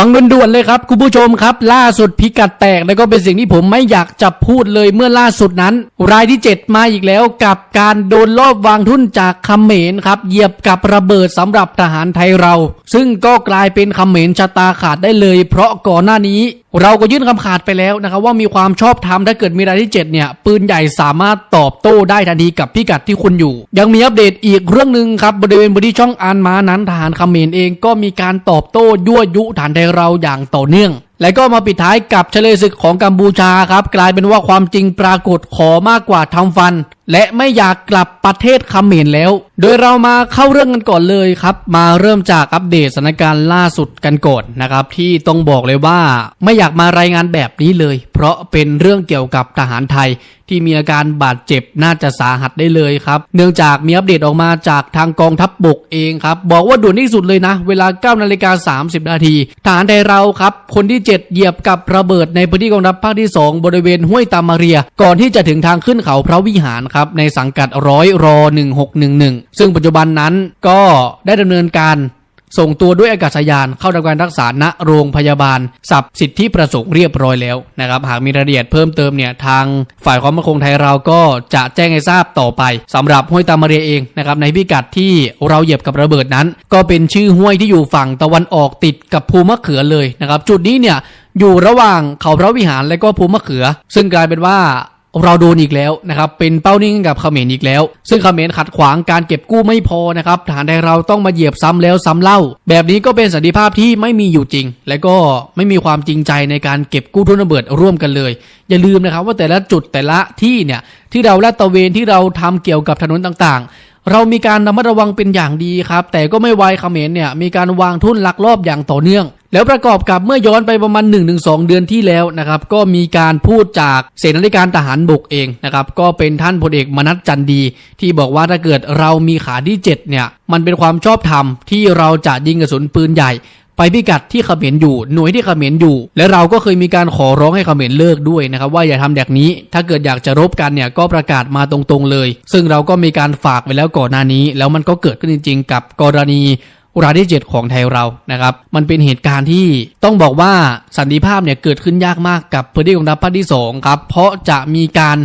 ฟังด่วนๆเลยครับคุณผู้ชมครับ ล่าสุดพิกัดแตกแล้วก็เป็นสิ่งที่ผมไม่อยากจะพูดเลยเมื่อล่าสุดนั้น รายที่ 7 มาอีกแล้วกับการโดนลอบวางทุ่นจากเขมรครับเหยียบกับระเบิดสำหรับทหารไทยเรา ซึ่งก็กลายเป็นเขมรชะตาขาดได้เลย เพราะก่อนหน้านี้เราก็ยื่นคำขาดไปแล้วนะครับว่ามีความชอบธรรมถ้าเกิดมีรายที่ 7 เนี่ย ปืนใหญ่สามารถตอบโต้ได้ทันทีกับพิกัดที่คุณอยู่ ยังมีอัปเดตอีกเรื่องหนึ่งครับบริเวณบริช่องอานมานั้นทหารเขมรเองก็มีการตอบโต้ยั่วยุฐานไทยเราอย่างต่อเนื่อง และก็มาปิดท้ายกับเฉลยศึกของกัมพูชาครับ กลายเป็นว่าความจริงปรากฏขอมากกว่าทำฟัน และไม่อยากกลับประเทศเขมรแล้ว โดยเรามาเข้าเรื่องกันก่อนเลยครับ มาเริ่มจากอัปเดตสถานการณ์ล่าสุดกันก่อนนะครับ ที่ต้องบอกเลยว่าไม่อยากมารายงานแบบนี้เลย เพราะเป็นเรื่องเกี่ยวกับทหารไทยที่มีอาการบาดเจ็บน่าจะสาหัสได้เลยครับ เนื่องจากมีอัปเดตออกมาจากทางกองทัพบบกเองครับ บอกว่าด่วนที่สุดเลยนะ เวลา9นาฬิกา30นาทีทหารไทยเราครับ คนที่7 เหยียบกับระเบิดในพื้นที่กองทัพภาคที่ 2 บริเวณห้วยตามาเรีย ก่อนที่จะถึงทางขึ้นเขาพระวิหารครับในสังกัดร้อยรอ1611 ซึ่งปัจจุบันนั้นก็ได้ดำเนินการ ส่งตัวด้วยอากาศยานเข้าทำการรักษาณโรงพยาบาลสับสิทธิประสงค์เรียบร้อยแล้วนะครับ หากมีรายละเอียดเพิ่มเติมเนี่ยทางฝ่ายความมั่นคงไทยเราก็จะแจ้งให้ทราบต่อไปสำหรับห้วยตามาเรียเองนะครับในพิกัดที่เราเหยียบกับระเบิดนั้น ก็เป็นชื่อห้วยที่อยู่ฝั่งตะวันออกติดกับภูมะเขือเลยนะครับ จุดนี้เนี่ยอยู่ระหว่างเขาพระวิหารและก็ภูมะเขือ ซึ่งกลายเป็นว่า เราโดนอีกแล้วนะครับเป็นเป้านิ่งกับเขมรอีกแล้ว ซึ่งเขมรขัดขวางการเก็บกู้ไม่พอนะครับฐานไทยเราต้องมาเหยียบซ้ำแล้วซ้ำเล่า แบบนี้ก็เป็นสันติภาพที่ไม่มีอยู่จริง และก็ไม่มีความจริงใจในการเก็บกู้ทุนระเบิดร่วมกันเลย อย่าลืมนะครับว่าแต่ละจุดแต่ละที่เนี่ยที่เราลาดตระเวนที่เราทำเกี่ยวกับถนนต่างๆ เรามีการระมัดระวังเป็นอย่างดีครับ แต่ก็ไม่ไวเขมรเนี่ยมีการวางทุนลักลอบอย่างต่อเนื่อง แล้วประกอบกับเมื่อย้อนไปประมาณ 1-2 เดือนที่แล้วนะครับก็มีการพูดจากเสนาธิการทหารบกเองนะครับก็เป็นท่านพลเอกมนัสจันดี ที่บอกว่าถ้าเกิดเรามีขาที่7เนี่ยมันเป็นความชอบธรรมที่เราจะยิงกระสุนปืนใหญ่ ไปพิกัดที่เขมรอยู่ หน่วยที่เขมรอยู่ และเราก็เคยมีการขอร้องให้เขมรเลิกด้วยนะครับว่าอย่าทำแบบนี้ ถ้าเกิดอยากจะรบกันเนี่ยก็ประกาศมาตรงๆเลย ซึ่งเราก็มีการฝากไว้แล้วก่อนหน้านี้ แล้วมันก็เกิดขึ้นจริง ๆ กับกรณีรายที่ 7 ของไทยเรา นะครับ มันเป็นเหตุการณ์ที่ต้องบอกว่าสันติภาพเนี่ยเกิดขึ้นยากมากกับพื้นที่ของทัพภาคที่ 2 ครับ เพราะจะมีการ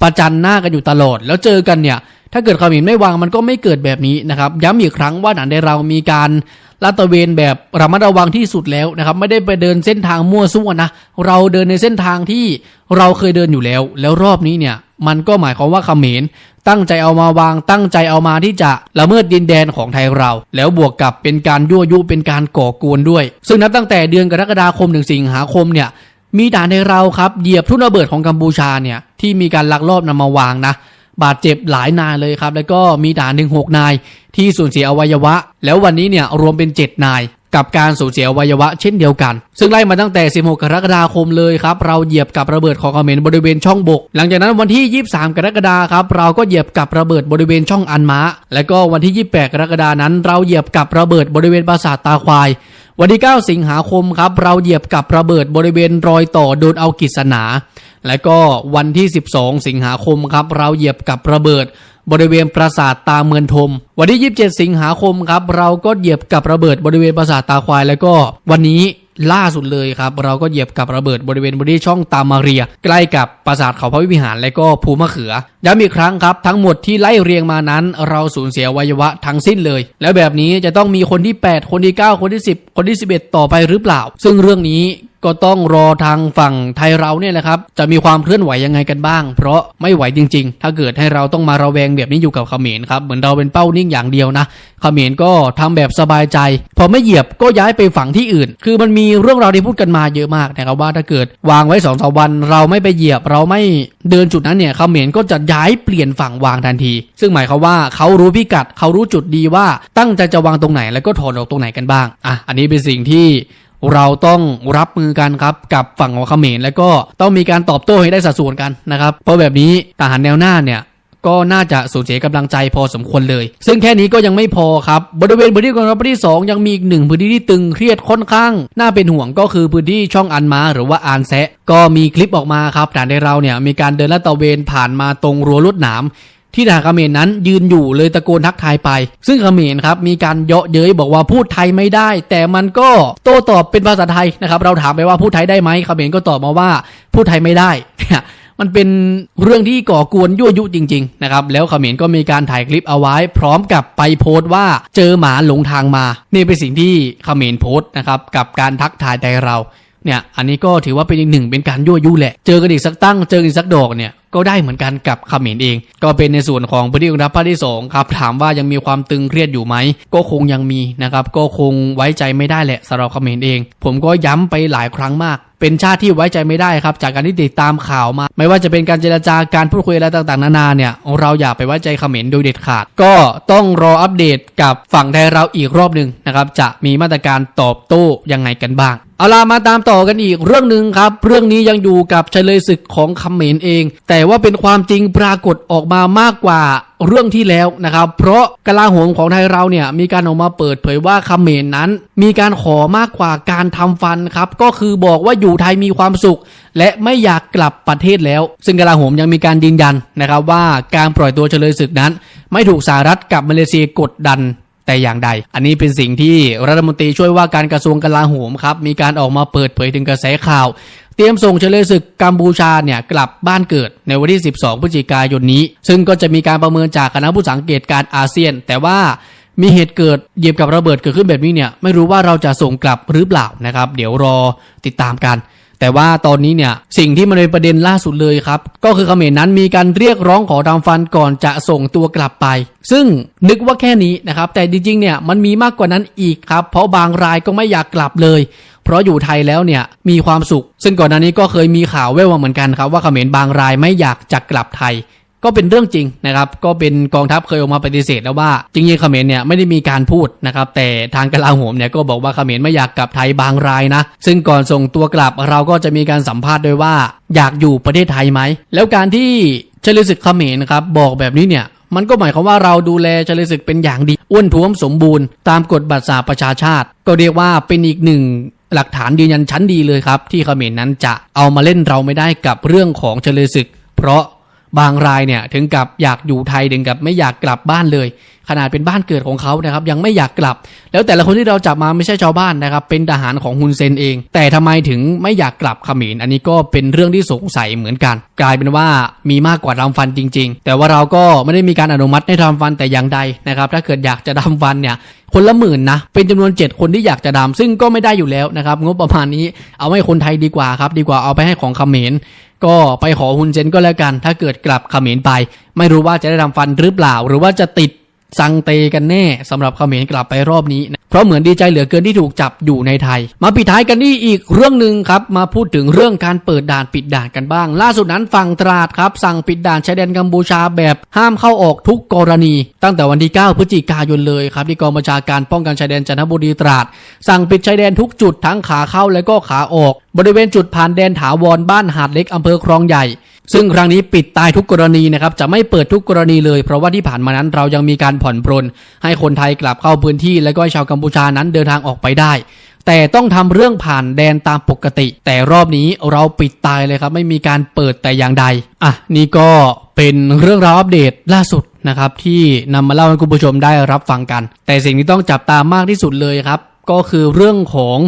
ประจันหน้ากันอยู่ตลอด แล้วเจอกันเนี่ย ถ้าเกิดเขมรไม่วางมันก็ไม่เกิดแบบนี้นะครับ ย้ำอีกครั้งว่าหนันได้เรามีการลาดตระเวนแบบระมัดระวังที่สุดแล้วนะครับ ไม่ได้ไปเดินเส้นทางมั่วซั่วนะ เราเดินในเส้นทางที่เราเคยเดินอยู่แล้ว แล้วรอบนี้เนี่ยมันก็หมายความว่าเขมรตั้งใจเอามาวางตั้งใจเอามาที่จะละเมิดดินแดนของไทยเรา แล้วบวกกับเป็นการยั่วยุเป็นการก่อกวนด้วย ซึ่งนับตั้งแต่เดือนกรกฎาคมถึงสิงหาคมเนี่ยมีด่านในเราครับเหยียบทุ่นระเบิดของกัมพูชาเนี่ยที่มีการลักลอบนำมาวางนะ บาดเจ็บหลายนายเลยครับ แล้วก็มีด่านหนึ่งหกนาย ที่สูญเสียอวัยวะ แล้ววันนี้เนี่ยรวมเป็น 7 นายกับการสูญเสียอวัยวะเช่นเดียวกัน ซึ่งไล่มาตั้งแต่ 16 กรกฎาคมเลยครับ เราเหยียบกับระเบิดของเขมรบริเวณช่องบก หลังจากนั้นวันที่ 23 กรกฎาครับ เราก็เหยียบกับระเบิดบริเวณช่องอันม้าและก็วันที่ 28 กรกฎานั้น เราเหยียบกับระเบิดบริเวณปราสาทตาควาย วันที่ 9 สิงหาคมครับ เราเหยียบกับระเบิดบริเวณรอยต่อโดนเอากิษณา และก็วันที่ 12 สิงหาคมครับ เราเหยียบกับระเบิดบริเวณปราสาทตาเมือนทม วันที่ 27 สิงหาคมครับ เราก็เหยียบกับระเบิดบริเวณปราสาทตาควาย แล้วก็วันนี้ ล่าสุดเลยครับ เราก็เหยียบกับระเบิดบริเวณบริเวณช่องตามาเรีย ใกล้กับปราสาทเขาพระวิหารและก็ภูมะเขือย้ำอีกครั้งครับ ทั้งหมดที่ไล่เรียงมานั้น เราสูญเสียวัยวะทั้งสิ้นเลย แล้วแบบนี้จะต้องมีคนที่ 8 คนที่ 9 คนที่ 10 คนที่ 11 ต่อไปหรือเปล่า ซึ่งเรื่องนี้ก็ต้องรอทางฝั่งไทยเราเนี่ยแหละครับ จะมีความเคลื่อนไหวยังไงกันบ้าง เพราะไม่ไหวจริง ๆ ถ้าเกิดให้เราต้องมาระแวงแบบนี้อยู่กับเขมรครับ เหมือนเราเป็นเป้านิ่งอย่างเดียวนะ เขมรก็ทำแบบสบายใจ พอไม่เหยียบก็ย้ายไปฝั่งที่อื่น คือมันมีเรื่องราวที่พูดกันมาเยอะมากนะครับว่าถ้าเกิดวางไว้สองสามวัน เราไม่ไปเหยียบเราไม่เดินจุดนั้นเนี่ยเขมรก็จะย้ายเปลี่ยนฝั่งวางทันที ซึ่งหมายความว่าเขารู้พิกัดเขารู้จุดดีว่าตั้งใจจะวางตรงไหนแล้วก็ถอนออกตรงไหนกันบ้างอะอันนี้เป็นสิ่งที่เราต้องรับมือกันครับกับฝั่งของเขมรแล้วก็ต้องมีการตอบโต้ให้ได้สัดส่วนกันนะครับ เพราะแบบนี้ทหารแนวหน้าเนี่ย ก็น่าจะสูญเสียกำลังใจพอสมควรเลย ซึ่งแค่นี้ก็ยังไม่พอครับ บริเวณพื้นที่กองทัพที่ 2 ยังมีอีกหนึ่งพื้นที่ที่ตึงเครียดค่อนข้าง น่าเป็นห่วงก็คือพื้นที่ช่องอันมาหรือว่าอานแซะก็มีคลิปออกมาครับฐานในเราเนี่ยมีการเดินลาดตระเวนผ่านมาตรงรั้วลวดหนามที่ทหารเขมรนั้นยืนอยู่เลยตะโกนทักทายไป ซึ่งเขมรครับมีการเยาะเย้ยบอกว่าพูดไทยไม่ได้ แต่มันก็โต้ตอบเป็นภาษาไทยนะครับ เราถามไปว่าพูดไทยได้ไหมเขมรก็ตอบมาว่าพูดไทยไม่ได้ มันเป็นเรื่องที่ก่อกวนยั่วยุจริงๆนะครับแล้วเขมรก็มีการถ่ายคลิปเอาไว้ พร้อมกับไปโพสต์ว่าเจอหมาหลงทางมา นี่เป็นสิ่งที่เขมรโพสต์นะครับกับการทักทายใจเราเนี่ยอันนี้ก็ถือว่าเป็นอีกหนึ่งเป็นการยั่วยุแหละ เจอกันอีกสักตั้งเจอกันอีกสักดอกเนี่ยก็ได้เหมือนกันกับเขมรเอง ก็เป็นในส่วนของพื้นที่ของทัพภาคที่สองครับถามว่ายังมีความตึงเครียดอยู่ไหม ก็คงยังมีนะครับก็คงไว้ใจไม่ได้แหละสำหรับเขมรเอง ผมก็ย้ำไปหลายครั้งมาก เป็นชาติที่ไว้ใจไม่ได้ครับ จากการที่ติดตามข่าวมา ไม่ว่าจะเป็นการเจรจาการพูดคุยอะไรต่างๆ นานาเนี่ยเราอย่าไปไว้ใจเขมรโดยเด็ดขาด ก็ต้องรออัปเดตกับฝั่งไทยเราอีกรอบหนึ่งนะครับจะมีมาตรการตอบโต้ยังไงกันบ้าง เอาล่ะมาตามต่อกันอีกเรื่องหนึ่งครับ เรื่องนี้ยังอยู่กับเฉลยศึกของเขมรเอง แต่ว่าเป็นความจริงปรากฏออกมามากกว่าเรื่องที่แล้วนะครับ เพราะกลาโหมของไทยเราเนี่ยมีการออกมาเปิดเผยว่าเขมรนั้น มีการขอมากกว่าการทำฟันครับ ก็คือบอกว่าอยู่ไทยมีความสุข และไม่อยากกลับประเทศแล้ว ซึ่งกลาโหมยังมีการยืนยันนะครับว่าการปล่อยตัวเฉลยศึกนั้น ไม่ถูกสหรัฐกับมาเลเซียกดดัน แต่อย่างใด อันนี้เป็นสิ่งที่รัฐมนตรีช่วยว่าการกระทรวงกลาโหมครับมีการออกมาเปิดเผยถึงกระแสข่าว เตรียมส่งเฉลยศึกกัมพูชาเนี่ยกลับบ้านเกิดในวันที่ 12 พฤศจิกายนนี้ ซึ่งก็จะมีการประเมินจากคณะผู้สังเกตการอาเซียน แต่ว่ามีเหตุเกิดเหยียบกับระเบิดเกิดขึ้นแบบนี้เนี่ยไม่รู้ว่าเราจะส่งกลับหรือเปล่านะครับ เดี๋ยวรอติดตามกัน แต่ว่าตอนนี้เนี่ยสิ่งที่มันเป็นประเด็นล่าสุดเลยครับ ก็คือเขมรนั้นมีการเรียกร้องขอทำฟันก่อนจะส่งตัวกลับไป ซึ่งนึกว่าแค่นี้นะครับ แต่จริงๆเนี่ยมันมีมากกว่านั้นอีกครับ เพราะบางรายก็ไม่อยากกลับเลย เพราะอยู่ไทยแล้วเนี่ยมีความสุข ซึ่งก่อนหน้านี้ก็เคยมีข่าวแว่วมาเหมือนกันครับว่าเขมรบางรายไม่อยากจะกลับไทย ก็เป็นเรื่องจริงนะครับ ก็เป็นกองทัพเคยออกมาปฏิเสธแล้วว่าจริงๆเขมรเนี่ยไม่ได้มีการพูดนะครับ แต่ทางกลาโหมเนี่ยก็บอกว่าเขมรไม่อยากกลับไทยบางรายนะ ซึ่งก่อนส่งตัวกลับเราก็จะมีการสัมภาษณ์ด้วยว่า อยากอยู่ประเทศไทยไหม แล้วการที่เฉลิศึกเขมรนะครับบอกแบบนี้เนี่ยมันก็หมายความว่าเราดูแลเฉลิมศึกเป็นอย่างดี อ้วนท้วมสมบูรณ์ตามกฎบัตรสหประชาชาติ ก็เรียกว่าเป็นอีกหนึ่งหลักฐานยืนยันชั้นดีเลยครับ ที่เขมรนั้นจะเอามาเล่นเราไม่ได้กับเรื่องของเฉลยศึก เพราะ บางรายเนี่ยถึงกับอยากอยู่ไทยถึงกับไม่อยากกลับบ้านเลย ขนาดเป็นบ้านเกิดของเขานะครับยังไม่อยากกลับ แล้วแต่ละคนที่เราจับมาไม่ใช่ชาวบ้านนะครับ เป็นทหารของฮุนเซนเอง แต่ทำไมถึงไม่อยากกลับเขมรอันนี้ก็เป็นเรื่องที่สงสัยเหมือนกัน กลายเป็นว่ามีมากกว่าทำฟันจริง ๆ แต่ว่าเราก็ไม่ได้มีการอนุมัติให้ทำฟันแต่อย่างใดนะครับถ้าเกิดอยากจะทำฟันเนี่ยคนละหมื่นนะ เป็นจำนวน 7 คนที่อยากจะดำซึ่งก็ไม่ได้อยู่แล้วนะครับ งบประมาณนี้เอาให้คนไทยดีกว่าครับ ดีกว่าเอาไปให้ของเขมร ก็ไปขอฮุนเซนก็แล้วกัน ถ้าเกิดกลับเขมรไป ไม่รู้ว่าจะได้ทำฟันหรือเปล่า หรือว่าจะติด สังเตกันแน่สำหรับเขมรกลับไปรอบนี้นะเพราะเหมือนดีใจเหลือเกินที่ถูกจับอยู่ในไทย มาปิดท้ายกันที่อีกเรื่องหนึ่งครับ มาพูดถึงเรื่องการเปิดด่านปิดด่านกันบ้าง ล่าสุดนั้นฝั่งตราดครับ สั่งปิดด่านชายแดนกัมพูชาแบบห้ามเข้าออกทุกกรณี ตั้งแต่วันที่ 9 พฤศจิกายนเลยครับที่กองบัญชาการป้องกันชายแดนจันทบุรีตราด สั่งปิดชายแดนทุกจุดทั้งขาเข้าและก็ขาออก บริเวณจุดผ่านแดนถาวรบ้านหาดเล็กอำเภอคลองใหญ่ ซึ่งครั้งนี้ปิดตายทุกกรณีนะครับจะไม่เปิดทุกกรณีเลย เพราะว่าที่ผ่านมานั้นเรายังมีการผ่อนปรน ให้คนไทยกลับเข้าพื้นที่ และก็ให้ชาวกัมพูชานั้นเดินทางออกไปได้ แต่ต้องทำเรื่องผ่านแดนตามปกติ แต่รอบนี้เราปิดตายเลยครับ ไม่มีการเปิดแต่อย่างใดอะนี่ก็เป็นเรื่องราวอัปเดตล่าสุดนะครับที่นำมาเล่าให้คุณผู้ชมได้รับฟังกัน แต่สิ่งที่ต้องจับตามากที่สุดเลยครับก็คือเรื่องของ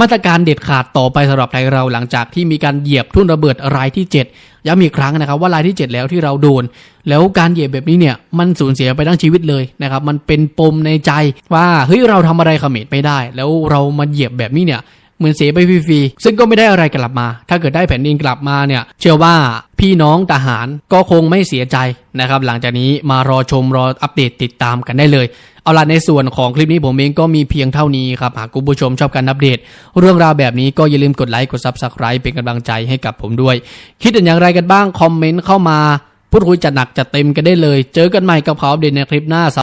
มาตรการเด็ดขาดต่อไปสำหรับไทยเราหลังจากที่มีการเหยียบทุ่นระเบิดรายที่ 7ย้ำอีกครั้งนะครับว่ารายที่ 7 แล้วที่เราโดน แล้วการเหยียบแบบนี้เนี่ยมันสูญเสียไปทั้งชีวิตเลยนะครับมันเป็นปมในใจว่าเฮ้ยเราทำอะไรเขมรไม่ได้ แล้วเรามาเหยียบแบบนี้เนี่ยเหมือนเสียไปฟรีๆซึ่งก็ไม่ได้อะไรกลับมา ถ้าเกิดได้แผ่นดินกลับมาเนี่ย เชื่อว่าพี่น้องทหารก็คงไม่เสียใจนะครับ หลังจากนี้มารอชมรออัปเดตติดตามกันได้เลย เอาล่ะในส่วนของคลิปนี้ผมเองก็มีเพียงเท่านี้ครับ หากคุณผู้ชมชอบการอัปเดต เรื่องราวแบบนี้ก็อย่าลืมกดไลค์กดซับสไคร b ์เป็นกำลังใจให้กับผมด้วย คิดเห็นอย่างไรกันบ้าง คอมเมนต์เข้ามา พูดคุยจัดหนักจัดเต็มกันได้เลย เจอกันใหม่กับข่าวอัปเดตในคลิปหน้า